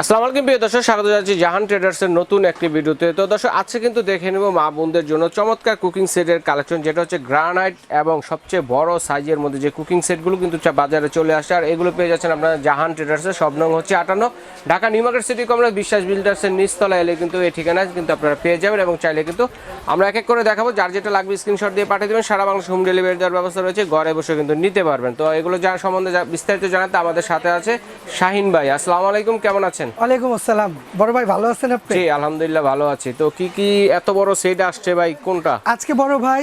আসসালামু আলাইকুম প্রিয় দর্শক, স্বাগত জানাচ্ছি জাহান ট্রেডার্সের নতুন একটি ভিডিওতে। তো দর্শক, আজকে কিন্তু দেখে নেব মা বোনদের জন্য চমৎকার কুকিং সেটের কালেকশন, যেটা হচ্ছে গ্রানাইট এবং সবচেয়ে বড় সাইজের মধ্যে যে কুকিং সেটগুলো কিন্তু বাজারে চলে আসে। আর এগুলো পেয়ে যাচ্ছেন আপনারা জাহান ট্রেডার্সের, সব নং হচ্ছে আটান্ন। Dhaka new market city complex, Biswas বিল্ডার্সের নিচতলা এলে কিন্তু এই ঠিকানায় কিন্তু আপনারা পেয়ে যাবেন এবং চাইলে কিন্তু আমরা এক এক করে দেখাবো। যার যেটা লাগবে স্ক্রিনশট দিয়ে পাঠিয়ে দেবেন। সারা বাংলা হোম ডেলিভারি দেওয়ার ব্যবস্থা রয়েছে। ঘরে বসে কিন্তু নিতে পারবেন। তো এগুলো যার সম্বন্ধে বিস্তারিত জানাতে আমাদের সাথে আছে শাহিন ভাই। আসসালামু আলাইকুম, কেমন আছেন? ওয়ালাইকুম আসসালাম। বড় ভাই ভালো আছেন আপনি? জি আলহামদুলিল্লাহ ভালো আছি। তো কি কি এত বড় সেট আসছে ভাই কোনটা? আজকে বড় ভাই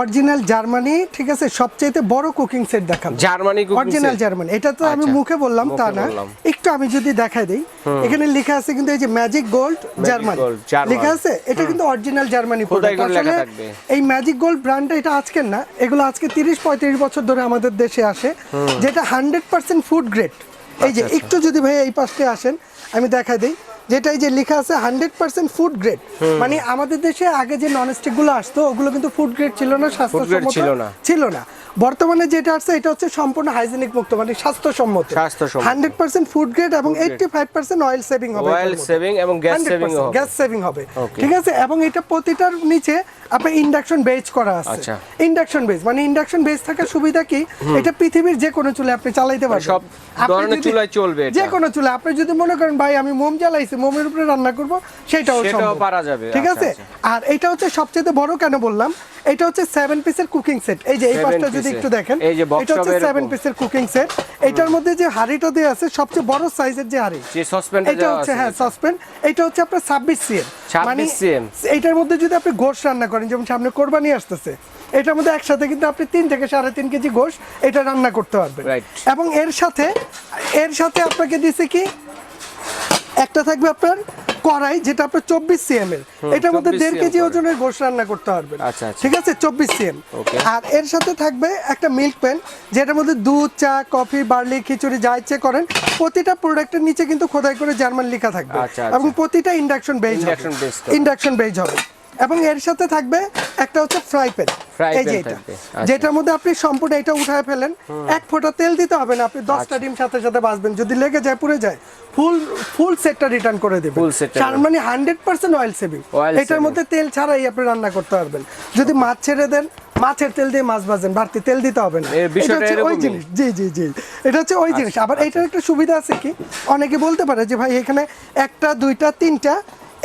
অরিজিনাল জার্মানি ঠিক আছে? সবচেয়ে বড় কুকিং সেট দেখাবো। জার্মানি cooking অরিজিনাল জার্মানি এটা তো আমি আচ্ছা, মুখে বললাম তা না। একটু আমি যদি দেখাই দিই এখানে লেখা আছে কিন্তু এই যে ম্যাজিক গোল্ড জার্মানি লেখা আছে? এটা কিন্তু অরিজিনাল জার্মানি আসলে এই ম্যাজিক গোল্ড ব্র্যান্ডটা এটা আজকের না এগুলো আজকে তিরিশ পঁয়ত্রিশ বছর ধরে আমাদের দেশে আসে যেটা হান্ড্রেড পার্সেন্ট ফুড গ্রেড এই যে একটু যদি ভাই এই পাশে আসেন আমি দেখা দিই। যেটা এই যে লেখা আছে হান্ড্রেড পার্সেন্ট ফুড গ্রেড মানে আমাদের দেশে আগে যে ননস্টিকগুলো আসতো ওগুলো কিন্তু ফুড গ্রেড ছিল না স্বাস্থ্যসম্মত ছিল না। বর্তমানে যেটা আসছে এটা হচ্ছে সম্পূর্ণ হাইজেনিক মুক্ত মানে স্বাস্থ্যসম্মত। স্বাস্থ্যসম্মত। হান্ড্রেড পার্সেন্ট ফুড গ্রেড এবং eighty five percent oil saving হবে অয়েল সেভিং এবং গ্যাস সেভিং হবে। গ্যাস সেভিং হবে। ঠিক আছে? এবং এটা প্রতিটার নিচে আপনার ইন্ডাকশন বেজ করা আছে। আচ্ছা। ইন্ডাকশন বেজ মানে ইন্ডাকশন বেজ থাকার সুবিধা কি? এটা পৃথিবীর যে কোনো চুলে আপনি চালাইতে পারবেন। সব ধরনের চুলায় চলবে যে কোনো চুলে আপনি যদি মনে করেন ভাই আমি মোম জ্বালাইছি মোমের উপরে রান্না করব সেটাও সেটাও সম্ভব। পারা যাবে, ঠিক আচ্ছা, আছে? আচ্ছা। আর এটা হচ্ছে সবচেয়ে বড় কেন বললাম? এটা হচ্ছে সেভেন পিসের কুকিং সেট এই যে এই পাশটা যদি। একটু দেখেন এটা হচ্ছে হবে এরকম। সেভেন পিসের কুকিং সেট এটার মধ্যে যে হাঁড়িটা দেওয়া আছে সবচেয়ে বড় সাইজের যে হাঁড়ি যে এটা হচ্ছে হ্যাঁ এটা হচ্ছে আপনার ছাব্বিশ সিএম 26 CM এইটার মধ্যে যদি আপনি গোশ রান্না করেন যেমন সামনে কোরবানি আসতেছে এটার মধ্যে একসাথে কিন্তু আপনি তিন থেকে সাড়ে তিন কেজি গোশ এটা রান্না করতে পারবেন। এবং এর সাথে এর সাথে আপনাকে দিছে কি? একটা থাকবে আপনার কড়াই যেটা আপনার চব্বিশ সিএম এর এটার মধ্যে দেড় কেজি ওজনের গোশ রান্না করতে পারবেন আচ্ছা, আচ্ছা। ঠিক আছে চব্বিশ সিএম. আর এর সাথে থাকবে একটা মিল্ক প্যান যেটার মধ্যে দুধ চা কফি বার্লি খিচুড়ি যা ইচ্ছে করেন প্রতিটা প্রোডাক্টের নিচে কিন্তু খোদাই করে জার্মান লেখা থাকবে আচ্ছা, এবং। প্রতিটা ইন্ডাকশন বেজ। ইন্ডাকশন বেজ হবে এবং এর সাথে থাকবে একটা হচ্ছে ফ্রাই প্যান। এই যে এটা। আচ্ছা। যেটার মধ্যে আপনি সম্পূর্ণ এটা উঠায় ফেলেন। এক ফোঁটা তেল দিতে হবে না আপনি দশটা আচ্ছা। ডিম সাথে সাথে বাঁচবেন। যদি লেগে যায় পুড়ে যায় ফুল ফুল সেটটা রিটার্ন করে দেবেন। Full set টা তার মানে হান্ড্রেড পার্সেন্ট অয়েল সেভিং এটার মধ্যে তেল ছাড়াই আপনি রান্না করতে পারবেন। যদি মাছ ছেড়ে দেন মাছের তেল দিয়ে মাছ ভাজেন বাড়তি তেল দিতে হবে না। এটা হচ্ছে ওই জিনিস। জি জি জি। এটা হচ্ছে ওই জিনিস। আবার এটার একটা সুবিধা আছে কি? অনেকে বলতে পারে যে ভাই এখানে একটা দুইটা তিনটা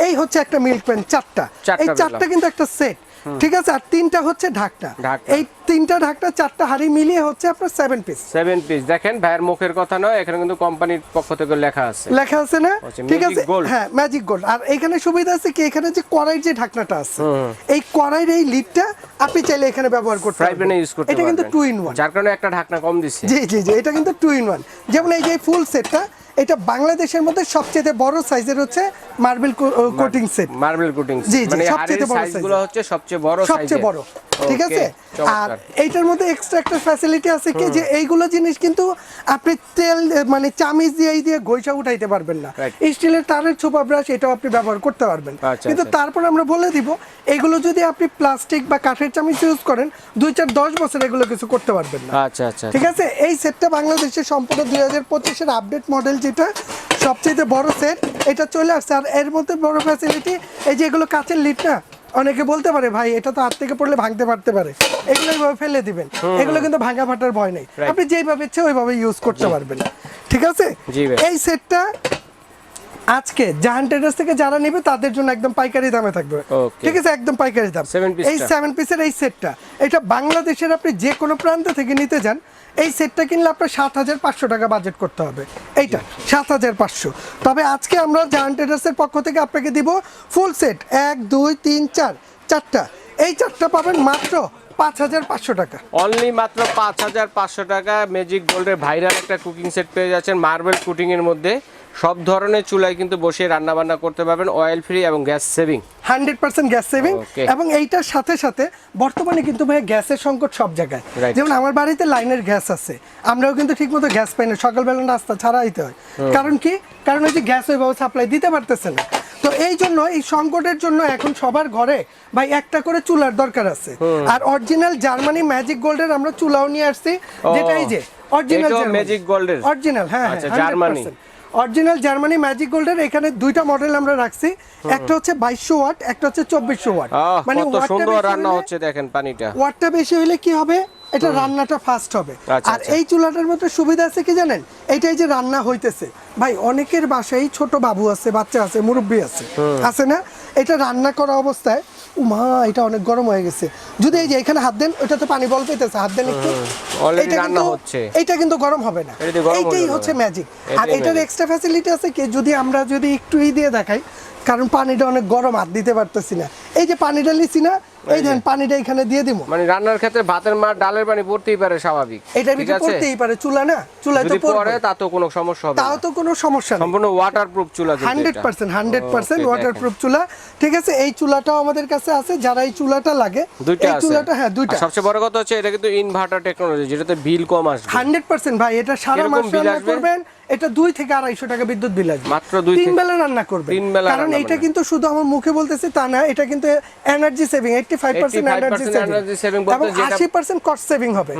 এই হচ্ছে একটা মিল্ক প্যান চারটা। এই চারটা কিন্তু একটা সেট ঠিক আছে? আর তিনটা হচ্ছে ঢাকটা এই তিনটা ঢাকটা চারটা হাড়ি মিলিয়ে হচ্ছে আপনার সেভেন পিস সেভেন পিস দেখেন ভাইয়ের মুখের কথা নয় এখানে কিন্তু কোম্পানির পক্ষ থেকে লেখা আছে। লেখা আছে না? ঠিক আছে? হ্যাঁ ম্যাজিক গোল্ড আর এখানে সুবিধা আছে কি? এখানে যে কড়াইয়ের যে ঢাকনাটা আছে এই কড়াইয়ের এই লিডটা আপনি চাইলে এখানে ব্যবহার করতে পারবেন। ইউজ করতে এটা কিন্তু টু ইন ওয়ান যার কারণে একটা ঢাকনা কম দিচ্ছে। জি জি জি এটা কিন্তু টু ইন ওয়ান যেমন এই যে ফুল সেটটা এটা বাংলাদেশের মধ্যে সবচেয়ে বড় সাইজের হচ্ছে marble coating set marble coating জি, জি, মানে সবচেয়ে বড় সাইজগুলো হচ্ছে সবচেয়ে বড় সবচেয়ে বড়। ঠিক আছে? আর এইটার মধ্যে এক্সট্রা একটা ফ্যাসিলিটি আছে কি? যে এইগুলো জিনিস কিন্তু আপনি তেল মানে চামিচ দিয়ে এই দিয়ে ঘষা উঠাইতে পারবেন না। স্টিলের তারের ছোপা ব্রাশ এটাও আপনি ব্যবহার করতে পারবেন। আচ্ছা, কিন্তু আচ্ছা। তারপর আমরা বলে দিব এগুলো যদি আপনি প্লাস্টিক বা কাঠের চামিচ ইউজ করেন দুই চার দশ বছর এগুলো কিছু করতে পারবেন না। আচ্ছা আচ্ছা ঠিক আছে? এই সেটটা বাংলাদেশের সম্পূর্ণ দুই হাজার পঁচিশের আপডেট মডেল যেটা সবচেয়ে বড় সেট এটা চলে আসছে। আর এর মধ্যে বড় ফ্যাসিলিটি এই যে এগুলো কাচের লিড না? অনেকে বলতে পারে ভাই এটা তো হাত থেকে পড়লে ভাঙতে পারতে পারে। এগুলো এইভাবে ফেলে দিবেন। এগুলো কিন্তু ভাঙা ফাটার ভয় নেই। আপনি যেইভাবে ইচ্ছে ওইভাবে ইউজ করতে পারবেন। ঠিক আছে? এই সেটটা আজকে জাহান ট্রেডার্স থেকে যারা নেবে তাদের জন্য একদম পাইকারি দামে থাকবে। ঠিক আছে? একদম পাইকারি দাম। এই সেভেন পিসের এই সেটটা। এটা বাংলাদেশের আপনি যে কোনো প্রান্ত থেকে নিতে যান এই সেটটা কিনলে আপনার সাত হাজার পাঁচশো টাকা বাজেট করতে হবে। এইটা সাত হাজার পাঁচশো। তবে আজকে আমরা জাহান ট্রেডার্সের পক্ষ থেকে আপনাকে দিব ফুল সেট এক দুই তিন চার চারটা। এই চারটা পাবেন মাত্র পাঁচ হাজার পাঁচশো টাকা। অনলি মাত্র পাঁচ হাজার পাঁচশো টাকা ম্যাজিক গোল্ডের ভাইরাল একটা কুকিং সেট পেয়ে যাচ্ছেন মার্বেল কুটিং এর মধ্যে। সব ধরনের চুলায় কিন্তু বসে রান্না বান্না করতে পারবেন অয়েল ফ্রি এবং gas saving hundred percent gas saving এবং এইটার সাথে সাথে বর্তমানে কিন্তু ভাই গ্যাসের সংকট সব জায়গায়। যেমন আমার বাড়িতে লাইনের গ্যাস আছে আমরাও কিন্তু ঠিকমতো গ্যাস পাই না সকালবেলা নাস্তা ছাড়াইতে হয়। কারণ কি? কারণ ওই যে গ্যাস ওইভাবে সাপ্লাই দিতে পারতেছে না। তো এই জন্য এই সংকটের জন্য এখন সবার ঘরে ভাই একটা করে চুলার দরকার আছে। আর অরিজিনাল জার্মানি ম্যাজিক গোল্ডের আমরা চুলাও নিয়ে আসছি যেটা এই যে অরিজিনাল Gold এর? অরিজিনাল হ্যাঁ আচ্ছা, হ্যাঁ জার্মানি। অরিজিনাল জার্মানি ম্যাজিক গোল্ডের এখানে দুইটা মডেল আমরা রাখছি। একটা হচ্ছে বাইশশো ওয়াট একটা হচ্ছে চব্বিশশো ওয়াট। মানে কত সুন্দর রান্না হচ্ছে দেখেন পানিটা। ওয়াটটা বেশি হলে কি হবে? এটা রান্নাটা ফাস্ট হবে। আচ্ছা, আর আচ্ছা। এই চুলাটার মধ্যে সুবিধা আছে কি জানেন? এটাই যে রান্না হইতেছে। ভাই অনেকের বাসায় ছোট বাবু আছে বাচ্চা আছে মুরব্বী আছে। আছে না? এটা রান্না করা অবস্থায় উমা এটা অনেক গরম হয়ে গেছে। যদি এই যে এখানে হাত দেন ওটা তো পানি বল পেতেছে হাত দেন একটু। এটা কিন্তু- হচ্ছে। এটা কিন্তু গরম হবে না। এইটাই হচ্ছে ম্যাজিক আর এটার এক্সট্রা ফ্যাসিলিটি আছে কি? যদি আমরা যদি একটু ই দিয়ে দেখাই কারণ পানিটা অনেক গরম হাত দিতে পারতেছি না। এই যে পানিটা লিছি না এই দেন পানিটা এখানে দিয়ে দিব মানে রান্নার ক্ষেত্রে ভাতের মার ডালের পানি পড়তেই পারে স্বাভাবিক ঠিক ভিতরে পড়তেই পারে চুলা না চুলায় তো পড়বে। তা তো কোনো সমস্যা হবে তাও তো কোনো সমস্যা নেই। সম্পূর্ণ ওয়াটার প্রুফ চুলা কিন্তু হান্ড্রেড এটা। Percent hundred percent Okay, waterproof চুলা। ঠিক আছে এই চুলাটাও আমাদের কাছে আছে যারা এই চুলাটা লাগে এই চুলাটা হ্যাঁ দুইটা। সবচেয়ে বড় কথা হচ্ছে এটা কিন্তু ইনভার্টার টেকনোলজি যেটাতে বিল কম আসবে। হান্ড্রেড পার্সেন্ট ভাই এটা সারা মাস রান্না করবেন এটা দুই থেকে আড়াইশো টাকা বিদ্যুৎ বিল আসবে। মাত্র দুই তিন বেলা রান্না করবে কারণ এটা কিন্তু শুধু আমার মুখে বলতেছি তা না এটা কিন্তু energy saving eighty five percent 85% energy saving এবং যেটা- আশি পার্সেন্ট কস্ট সেভিং হবে।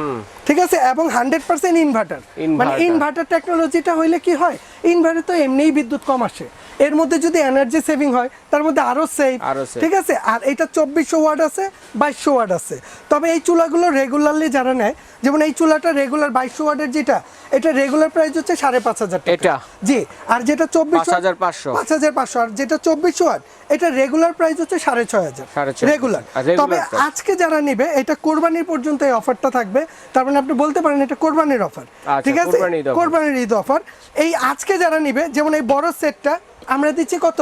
ঠিক আছে? এবং হান্ড্রেড পার্সেন্ট ইনভার্টার মানে। ইনভার্টার টেকনোলজিটা হইলে কি হয়? ইনভার্টার তো এমনিই বিদ্যুৎ কম আসে। এর মধ্যে যদি এনার্জি সেভিং হয় তার মধ্যে আরও সেভ ঠিক আছে? আর এটা চব্বিশশো ওয়াট আছে বাইশশো ওয়াট আছে। তবে এই চুলাগুলো রেগুলারলি যারা নেয় যেমন এই চুলাটা রেগুলার বাইশশো ওয়াটের যেটা এটা রেগুলার প্রাইস হচ্ছে সাড়ে পাঁচ হাজার টাকা। এটা? জি আর যেটা চব্বিশ 5,500 পাঁচ হাজার পাঁচশো আর যেটা চব্বিশশো ওয়াট এটা রেগুলার প্রাইস হচ্ছে সাড়ে ছয় হাজার। হাজার। রেগুলার তবে আজকে যারা নিবে এটা কোরবানির পর্যন্ত এই অফারটা থাকবে। তার মানে আপনি বলতে পারেন এটা কোরবানির অফার আচ্ছা, ঠিক আছে? কোরবানির ঈদ অফার এই আজকে যারা নিবে যেমন এই বড় সেটটা আমরা দিচ্ছি কত?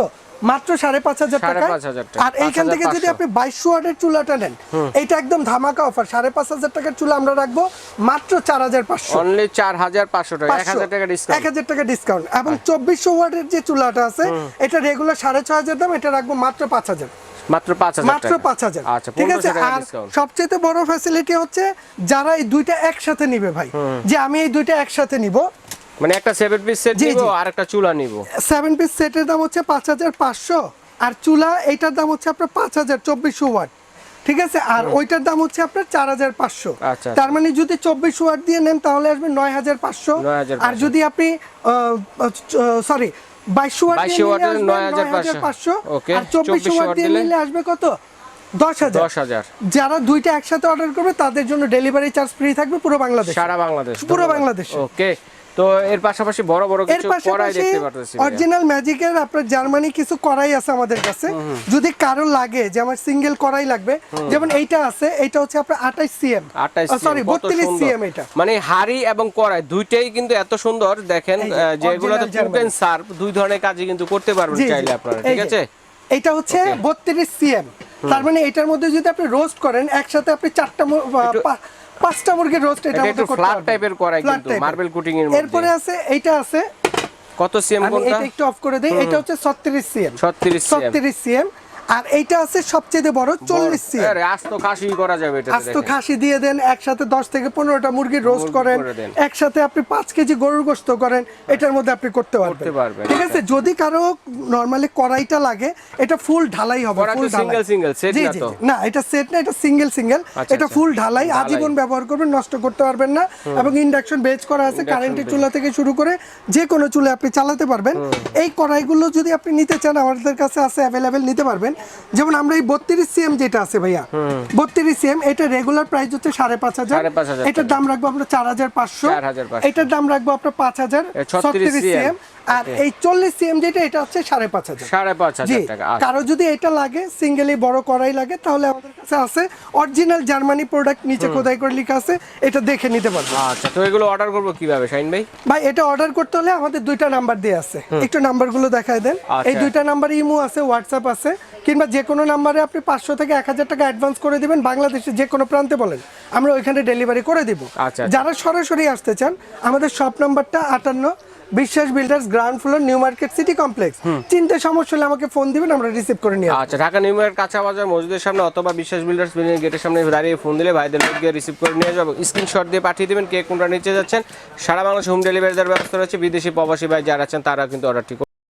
মাত্র সাড়ে পাঁচ হাজার টাকা। আর এইখান থেকে যদি আপনি বাইশশো ওয়াটের চুলাটা নেন এটা একদম ধামাকা অফার সাড়ে পাঁচ হাজার টাকার চুলা আমরা রাখব মাত্র চার হাজার পাঁচশো। অনলি চার হাজার পাঁচশো টাকা এক হাজার টাকা এক ডিসকাউন্ট হাজার টাকা ডিসকাউন্ট এবং চব্বিশশো ওয়াটের যে চুলাটা আছে এটা রেগুলার সাড়ে ছয় হাজার দাম এটা রাখব মাত্র পাঁচ হাজার। মাত্র পাঁচ হাজার মাত্র পাঁচ হাজার। আচ্ছা ঠিক আছে? আর সবচেয়ে বড় ফ্যাসিলিটি হচ্ছে যারা এই দুইটা একসাথে নিবে ভাই। যে আমি এই দুইটা একসাথে নিব মানে একটা সেভেন পিস সেট নিব আর একটা চুলা নিব। সেভেন পিস সেটের দাম হচ্ছে পাঁচ হাজার পাঁচশো আর চুলা এটার দাম হচ্ছে আপনার পাঁচ হাজার চব্বিশশো ওয়াট ঠিক আছে? আর ওইটার দাম হচ্ছে আপনার চার হাজার পাঁচশো। আচ্ছা, তার মানে যদি চব্বিশ ওয়াট দিয়ে নেন তাহলে আসবে নয় হাজার পাঁচশো। 9,500 আর যদি আপনি সরি বাইশশো ওয়াট 22 দিয়ে ওয়াটের নিলে 9,500 পাঁচশো। আর চব্বিশশো 24 ওয়াট দিয়ে নিলে আসবে কত? দশ হাজার। দশ হাজার। যারা দুইটা একসাথে অর্ডার করবে তাদের জন্য ডেলিভারি চার্জ ফ্রি থাকবে পুরো বাংলাদেশ। সারা বাংলাদেশ। পুরো বাংলাদেশে। ওকে। তো এর পাশাপাশি বড় বড় কিছু পাশাপাশি দেখতে পারতেছি। অরিজিনাল ম্যাজিকের আপনার জার্মানি কিছু কড়াই আছে আমাদের কাছে। যদি কারও লাগে যে আমার সিঙ্গেল কড়াই লাগবে যেমন এইটা আছে এইটা হচ্ছে আপনার আঠাইশ সিএম 28 সরি cm, কত বত্রিশ সুন্দর। সিএম এটা। মানে হাড়ি এবং কড়াই দুইটাই কিন্তু এত সুন্দর দেখেন এই যে, আহ, যে এগুলোতে original কুক এন্ড সার্ভ দুই ধরনের কাজই কিন্তু করতে পারবেন। চাইলে আপনারা ঠিক আছে? এটা হচ্ছে বত্রিশ সিএম তার মানে এটার মধ্যে যদি আপনি রোস্ট করেন একসাথে আপনি চারটা পাঁচটা মুরগির রোস্ট এটা একটু করতে টাইপের করাই কিন্তু, মার্বেল কোটিং এর মধ্যে। এরপরে আছে এইটা আছে। কত সিএম কোনটা আমি এটা একটু অফ করে দেই এটা হচ্ছে 36 সিএম 36 সিএম 36 সিএম আর এইটা আছে সবচেয়ে বড় 40 সিএম। আস্ত খাসি করা যাবে এটা আস্ত খাসি দিয়ে দেন একসাথে দশ থেকে পনেরোটা মুরগির রোস্ট করেন একসাথে আপনি পাঁচ কেজি গরুর গোস্ত করেন এটার মধ্যে আপনি করতে পারবেন। ঠিক আছে? যদি কারও নরমালি কড়াইটা লাগে এটা ফুল ঢালাই হবে ফুল single, জি, না জি, তো? না এটা সেট না এটা সিঙ্গেল সিঙ্গেল আচ্ছা, এটা আচ্ছা। ফুল ঢালাই ঢালাই। আজীবন ব্যবহার করবেন নষ্ট করতে পারবেন না। এবং ইন্ডাকশন বেজ করা আছে কারেন্টের চুলা থেকে শুরু করে যে কোনো চুলে আপনি চালাতে পারবেন। এই কড়াইগুলো যদি আপনি নিতে চান আমাদের কাছে আছে অ্যাভেলেবেল নিতে পারবেন। যেমন আমরা এই বত্রিশ সিএম যেটা আছে ভাইয়া বত্রিশ সিএম এটা রেগুলার প্রাইস হচ্ছে সাড়ে পাঁচ হাজার। এটার দাম রাখব আমরা চার হাজার পাঁচশো। এটার দাম রাখব আপনার পাঁচ হাজার। এ 36 ছত্রিশ সিএম আর এই চল্লিশ সিএম যেটা এটা হচ্ছে সাড়ে পাঁচ হাজার। সাড়ে পাঁচ হাজার আচ্ছা। কারও যদি এটা লাগে সিঙ্গেলি বড় করাই লাগে তাহলে আমাদের কাছে আছে অরিজিনাল জার্মানি প্রোডাক্ট নিচে খোদাই করে লেখা আছে এটা দেখে নিতে পারবেন আচ্ছা তো এগুলো অর্ডার করব কীভাবে শাইন ভাই? ভাই এটা অর্ডার করতে হলে আমাদের দুইটা নাম্বার দিয়ে আছে। একটু নাম্বারগুলো দেখায় দেন। আচ্ছা। এই দুইটা নাম্বার ইমো আছে হোয়াটসঅ্যাপ আছে। কিংবা যে কোনো নাম্বারে আপনি পাঁচশো থেকে এক হাজার টাকা অ্যাডভান্স করে দিবেন বাংলাদেশে যে কোনো প্রান্তে বলেন। আমরা ওইখানে ডেলিভারি করে দিব। আচ্ছা। যারা সরাসরি আসতে চান আমাদের শপ নাম্বারটা আটান্ন Biswas builders ground floor new market city complex চিন্তা সমস্যা হলে আমাকে ফোন দিবেন আমরা রিসিভ করে নিয়ে আচ্ছা ঢাকা নিউ মার্কেট কাঁচা বাজার মসজিদের সামনে অথবা বিশ্বাস বিল্ডার্স বিল্ডিং গেটের সামনে দাঁড়িয়ে ফোন দিলে ভাইদের লোক গিয়ে রিসিভ করে নিয়ে যাব। স্ক্রিনশট দিয়ে পাঠিয়ে দেবেন কে কোনটা নিচে যাচ্ছেন। সারা বাংলাদেশ হোম ডেলিভারি দেওয়ার ব্যবস্থা রয়েছে। বিদেশি প্রবাসী ভাই যারা আছেন তারা কিন্তু অর্ডারটি